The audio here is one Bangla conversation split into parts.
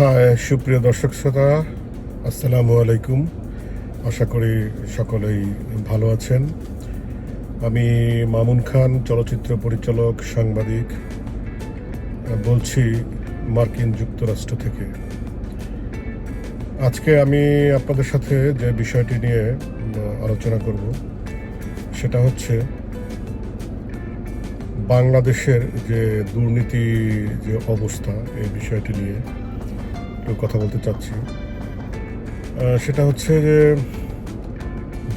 হ্যাঁ সুপ্রিয় দর্শক শ্রোতা, আসসালামু আলাইকুম। আশা করি সকলেই ভালো আছেন। আমি মামুন খান, চলচ্চিত্র পরিচালক, সাংবাদিক, বলছি মার্কিন যুক্তরাষ্ট্র থেকে। আজকে আমি আপনাদের সাথে যে বিষয়টি নিয়ে আলোচনা করব, সেটা হচ্ছে বাংলাদেশের যে দুর্নীতি যে অবস্থা, এই বিষয়টি নিয়ে। একটু কথা বলতে চাচ্ছি। সেটা হচ্ছে যে,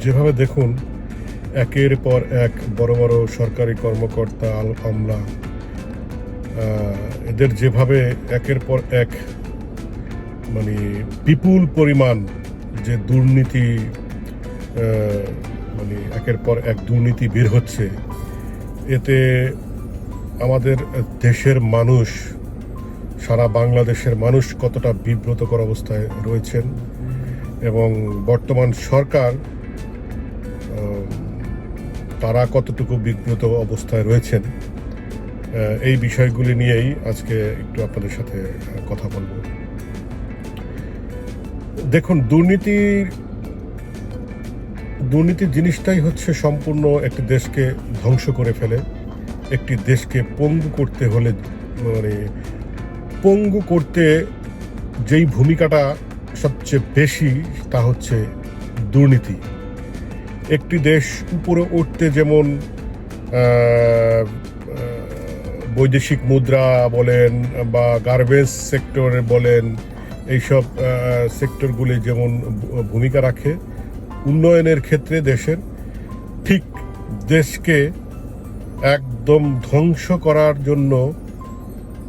যেভাবে দেখুন, একের পর এক বড় বড় সরকারি কর্মকর্তা আল আমলা এদের যেভাবে একের পর এক মানে বিপুল পরিমাণ যে দুর্নীতি মানে একের পর এক দুর্নীতি বের হচ্ছে, এতে আমাদের দেশের মানুষ সারা বাংলাদেশের মানুষ কতটা বিব্রতকর অবস্থায় রয়েছেন এবং বর্তমান সরকার তারা কতটুকু বিব্রত অবস্থায় রয়েছেন এই বিষয়গুলি নিয়েই আজকে একটু আপনাদের সাথে কথা বলব। দেখুন, দুর্নীতি দুর্নীতি জিনিসটাই হচ্ছে সম্পূর্ণ একটি দেশকে ধ্বংস করে ফেলে, একটি দেশকে পঙ্গু করতে হলে মানে পঙ্গু করতে যেই ভূমিকাটা সবচেয়ে বেশি, তা হচ্ছে দুর্নীতি। একটি দেশ উপরে উঠতে যেমন বৈদেশিক মুদ্রা বলেন বা গার্বেজ সেক্টর বলেন, এইসব সেক্টরগুলি যেমন ভূমিকা রাখে, উন্নয়নের ক্ষেত্রে দেশের ঠিক দেশকে একদম ধ্বংস করার জন্য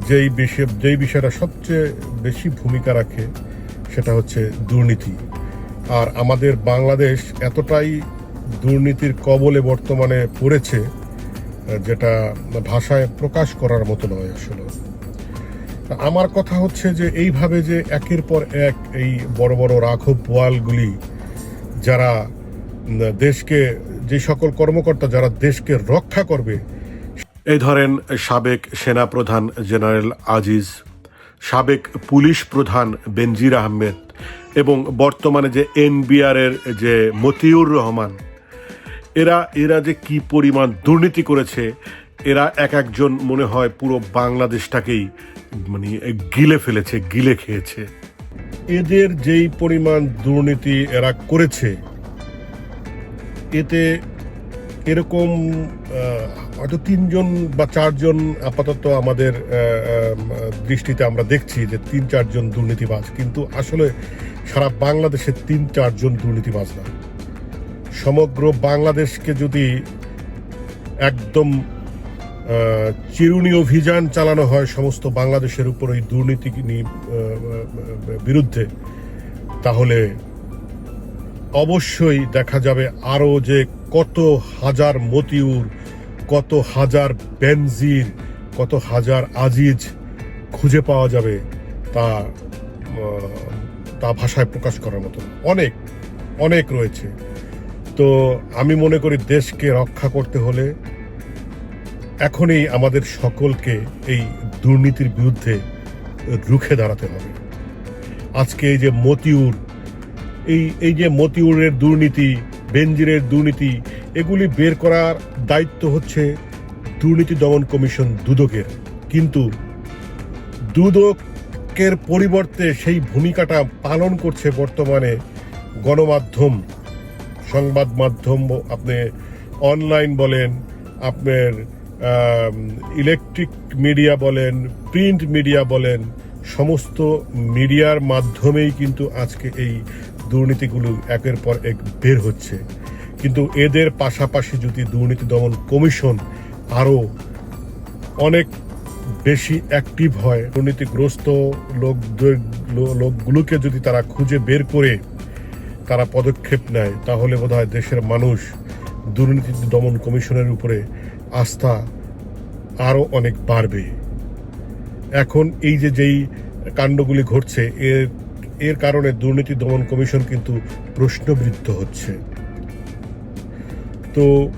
যেই বিষয় যেই বিষয়টা সবচেয়ে বেশি ভূমিকা রাখে সেটা হচ্ছে দুর্নীতি। আর আমাদের বাংলাদেশ এতটাই দুর্নীতির কবলে বর্তমানে পড়েছে, যেটা ভাষায় প্রকাশ করার মতো নয় আসলে। আমার কথা হচ্ছে যে এইভাবে যে একের পর এক এই বড় বড় রাঘব বোয়ালগুলি যারা দেশকে যে সকল কর্মকর্তা যারা দেশকে রক্ষা করবে এই ধরেন সাবেক সেনাপ্রধান জেনারেল আজিজ, সাবেক পুলিশ প্রধান বেনজির আহমেদ এবং বর্তমানে যে এনবিআর এর যে মতিউর রহমান, এরা এরা যে কি পরিমাণ দুর্নীতি করেছে, এরা এক একজন মনে হয় পুরো বাংলাদেশটাকেই মানে গিলে ফেলেছে, গিলে খেয়েছে। এদের যেই পরিমাণ দুর্নীতি এরা করেছে, এতে এরকম হয়তো তিনজন বা চারজন আপাতত আমাদের দৃষ্টিতে আমরা দেখছি যে তিন, চারজন দুর্নীতিবাজ। কিন্তু আসলে সারা বাংলাদেশে তিন, চারজন দুর্নীতিবাজ না। সমগ্র বাংলাদেশকে যদি একদম চিরুনি অভিযান চালানো হয় সমস্ত বাংলাদেশের উপর এই দুর্নীতি বিরুদ্ধে, তাহলে অবশ্যই দেখা যাবে আরও যে কত হাজার মতিউর কত হাজার বেনজির, কত হাজার আজিজ খুঁজে পাওয়া যাবে তা তা ভাষায় প্রকাশ করার মতো। অনেক অনেক রয়েছে। তো আমি মনে করি দেশকে রক্ষা করতে হলে এখনই আমাদের সকলকে এই দুর্নীতির বিরুদ্ধে রুখে দাঁড়াতে হবে। আজকে এই যে মতিউর, এই এই যে মতিউরের দুর্নীতি, বেনজিরের দুর্নীতি এগুলি বের করার দায়িত্ব হচ্ছে দুর্নীতি দমন কমিশন দুদকের। কিন্তু দুদকের পরিবর্তে সেই ভূমিকাটা পালন করছে বর্তমানে গণমাধ্যম, সংবাদ মাধ্যম, আপনি অনলাইন বলেন, আপনার ইলেকট্রিক মিডিয়া বলেন, প্রিন্ট মিডিয়া বলেন, সমস্ত মিডিয়ার মাধ্যমেই কিন্তু আজকে এই দুর্নীতিগুলো একের পর এক বের হচ্ছে। কিন্তু এদের পাশাপাশি যদি দুর্নীতি দমন কমিশন আরও অনেক বেশি অ্যাক্টিভ হয়, দুর্নীতিগ্রস্ত লোকদের লোকগুলোকে যদি তারা খুঁজে বের করে তারা পদক্ষেপ নেয়, তাহলে বোধহয় দেশের মানুষ দুর্নীতি দমন কমিশনের উপরে আস্থা আরও অনেক বাড়বে। এখন এই যে যেই কাণ্ডগুলি ঘটছে, এর এর কারণে দুর্নীতি দমন কমিশন কিন্তু প্রশ্নবিদ্ধ হচ্ছে। তো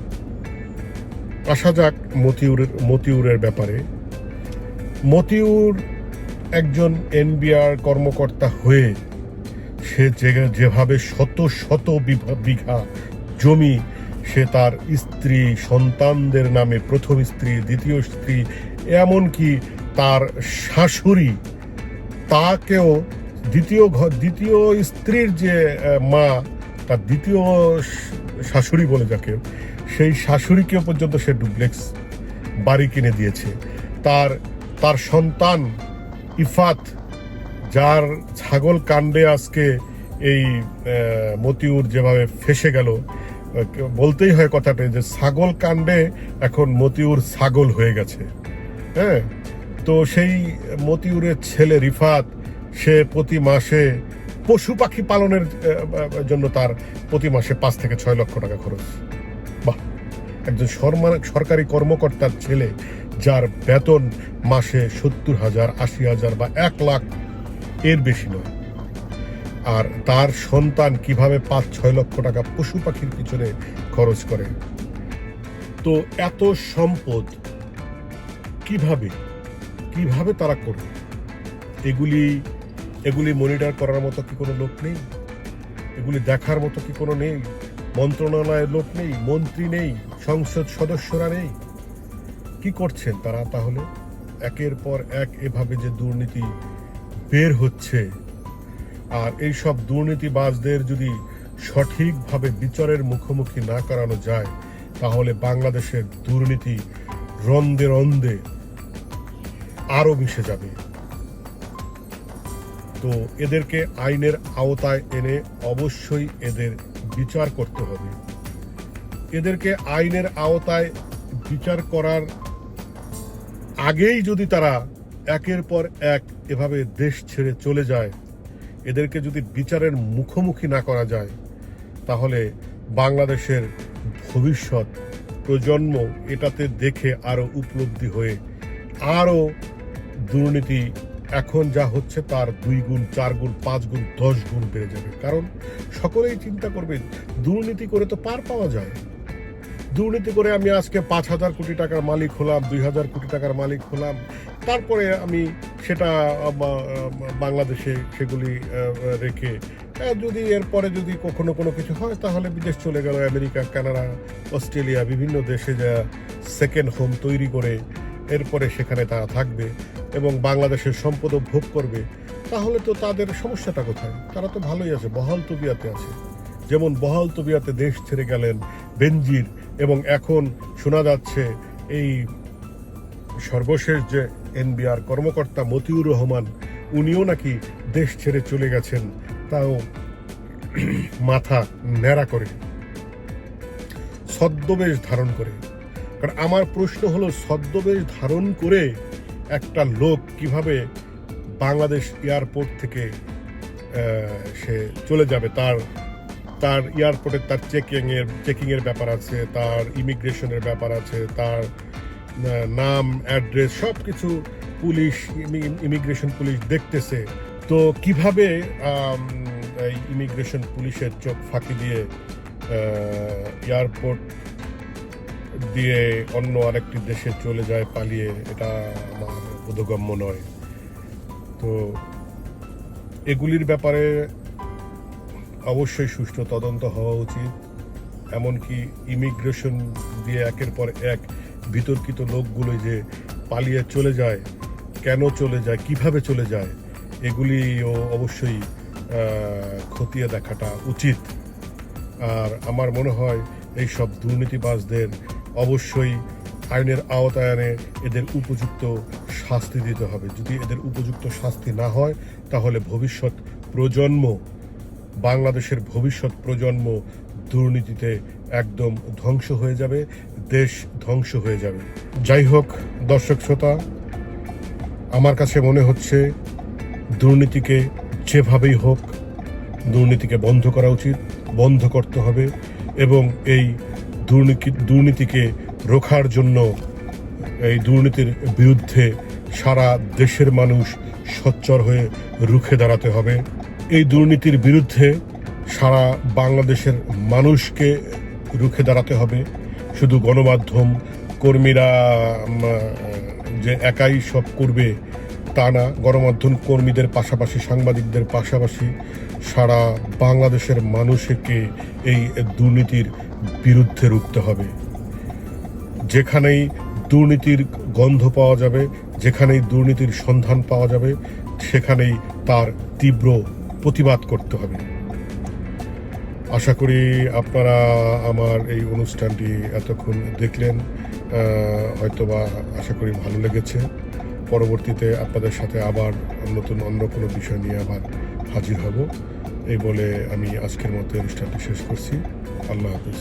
আসা যাক মতিউরের মতিউরের ব্যাপারে। মতিউর একজন এনবিআর কর্মকর্তা হয়ে সে যেভাবে শত শত বিঘা- জমি সে তার স্ত্রী, সন্তানদের নামে প্রথম স্ত্রী, দ্বিতীয় স্ত্রী, এমনকি তার শাশুড়ি, তাকেও দ্বিতীয় দ্বিতীয় স্ত্রীর যে মা তার দ্বিতীয় শাশুড়ি বলে যাকে, সেই শাশুড়িকেও পর্যন্ত সে ডুপ্লেক্স বাড়ি কিনে দিয়েছে। তার তার সন্তান ইফাত, যার ছাগল কাণ্ডে আজকে এই মতিউর যেভাবে ফেসে গেল, বলতেই হয় কথাটা যে ছাগল কাণ্ডে এখন মতিউর ছাগল হয়ে গেছে। হ্যাঁ? তো সেই মতিউরের ছেলে রিফাত, সে প্রতি মাসে পশু পাখি পালনের জন্য তার প্রতি মাসে পাঁচ থেকে ছয় লক্ষ টাকা খরচ। বাহ! একজন সরকারি কর্মকর্তার ছেলে, যার বেতন মাসে সত্তর হাজার, আশি হাজার বা এক লাখ, এর বেশি নয়। আর তার সন্তান কীভাবে পাঁচ, ছয় লক্ষ টাকা পশু পাখির পিছনে খরচ করে? তো এত সম্পদ কীভাবে কীভাবে তারা করবে? এগুলি এগুলি মনিটর করার মতো কি কোনো লোক নেই? এগুলি দেখার মতো কি কোনো নেই? মন্ত্রণালয়ের লোক নেই? মন্ত্রী নেই? সংসদ সদস্যরা নেই? কি করছেন তারা তাহলে? একের পর এক এভাবে যে দুর্নীতি বের হচ্ছে। আর এই সব দুর্নীতিবাজদের যদি সঠিকভাবে বিচারের মুখোমুখি না করানো যায়, তাহলে বাংলাদেশের দুর্নীতি রন্দে রন্দে আরও মিশে যাবে। তো এদেরকে আইনের আওতায় এনে অবশ্যই এদের বিচার করতে হবে। এদেরকে আইনের আওতায় বিচার করার আগেই যদি তারা একের পর এক এভাবে দেশ ছেড়ে চলে যায়, এদেরকে যদি বিচারের মুখোমুখি না করা যায়, তাহলে বাংলাদেশের ভবিষ্যৎ প্রজন্ম এটাতে দেখে আরও উপলব্ধি হয়ে আরও দুর্নীতি এখন যা হচ্ছে তার দুই গুণ, চার গুণ, পাঁচ গুণ, দশ গুণ বেড়ে যাবে। কারণ সকলেই চিন্তা করবে দুর্নীতি করে তো পার পাওয়া যায়। দুর্নীতি করে আমি আজকে পাঁচ হাজার কোটি টাকার মালিক হলাম, দুই হাজার কোটি টাকার মালিক হলাম। তারপরে আমি সেটা বাংলাদেশে সেগুলি রেখে যদি এরপরে যদি কখনো কোনো কিছু হয়, তাহলে বিদেশ চলে গেল, আমেরিকা, কানাডা, অস্ট্রেলিয়া, বিভিন্ন দেশে যা সেকেন্ড হোম তৈরি করে এরপরে সেখানে তারা থাকবে এবং বাংলাদেশের সম্পদও ভোগ করবে, তাহলে তো তাদের সমস্যাটা কোথায়? তারা তো ভালোই আছে, বহাল তবিয়াতে আছে। যেমন বহাল তবিয়াতে দেশ ছেড়ে গেলেন বেনজির এবং এখন শোনা যাচ্ছে এই সর্বশেষ যে এনবিআর কর্মকর্তা মতিউর রহমান, উনিও নাকি দেশ ছেড়ে চলে গেছেন, তাও মাথা ন্যাড়া করে। ছদ্মবেশ ধারণ করে। কারণ আমার প্রশ্ন হলো, ছদ্মবেশ ধারণ করে একটা লোক কীভাবে বাংলাদেশ এয়ারপোর্ট থেকে সে চলে যাবে? তার তার এয়ারপোর্টে তার চেকিং এর চেকিং এর ব্যাপার আছে, তার ইমিগ্রেশনের ব্যাপার আছে, তার নাম, অ্যাড্রেস সব কিছু পুলিশ ইমিগ্রেশন পুলিশ দেখতেছে। তো কীভাবে ইমিগ্রেশন পুলিশের চোখ ফাঁকি দিয়ে এয়ারপোর্ট দিয়ে অন্য আরেকটি দেশে চলে যায়, পালিয়ে, এটা আমার বোধগম্য নয়। তো এগুলির ব্যাপারে অবশ্যই সুষ্ঠু তদন্ত হওয়া উচিত। এমনকি ইমিগ্রেশন দিয়ে একের পর এক বিতর্কিত লোকগুলো যে পালিয়ে চলে যায়, কেন চলে যায়, কীভাবে চলে যায়, এগুলিও অবশ্যই খতিয়ে দেখাটা উচিত। আর আমার মনে হয় এই সব দুর্নীতিবাজদের অবশ্যই আইনের আওতায় এনে এদের উপযুক্ত শাস্তি দিতে হবে। যদি এদের উপযুক্ত শাস্তি না হয়, তাহলে ভবিষ্যৎ প্রজন্ম, বাংলাদেশের ভবিষ্যৎ প্রজন্ম দুর্নীতিতে একদম ধ্বংস হয়ে যাবে, দেশ ধ্বংস হয়ে যাবে। যাই হোক, দর্শক শ্রোতা, আমার কাছে মনে হচ্ছে দুর্নীতিকে যেভাবেই হোক, দুর্নীতিকে বন্ধ করা উচিত, বন্ধ করতে হবে এবং এই দুর্নীতি, দুর্নীতিকে রোখার জন্য এই দুর্নীতির বিরুদ্ধে সারা দেশের মানুষ সচ্চর হয়ে রুখে দাঁড়াতে হবে। এই দুর্নীতির বিরুদ্ধে সারা বাংলাদেশের মানুষকে রুখে দাঁড়াতে হবে। শুধু গণমাধ্যম কর্মীরা যে একাই সব করবে তা না, গণমাধ্যম কর্মীদের পাশাপাশি, সাংবাদিকদের পাশাপাশি সারা বাংলাদেশের মানুষকে এই দুর্নীতির বিরুদ্ধে রুখতে হবে। যেখানেই দুর্নীতির গন্ধ পাওয়া যাবে, যেখানেই দুর্নীতির সন্ধান পাওয়া যাবে, সেখানেই তার তীব্র প্রতিবাদ করতে হবে। আশা করি আপনারা আমার এই অনুষ্ঠানটি এতক্ষণ দেখলেন। হয়তোবা আশা করি ভালো লেগেছে। পরবর্তীতে আপনাদের সাথে আবার নতুন অন্য কোনো বিষয় নিয়ে আবার হাজির হব। এই বলে আমি আজকের মতো অনুষ্ঠানটি শেষ করছি। আল্লাহ হাফিজ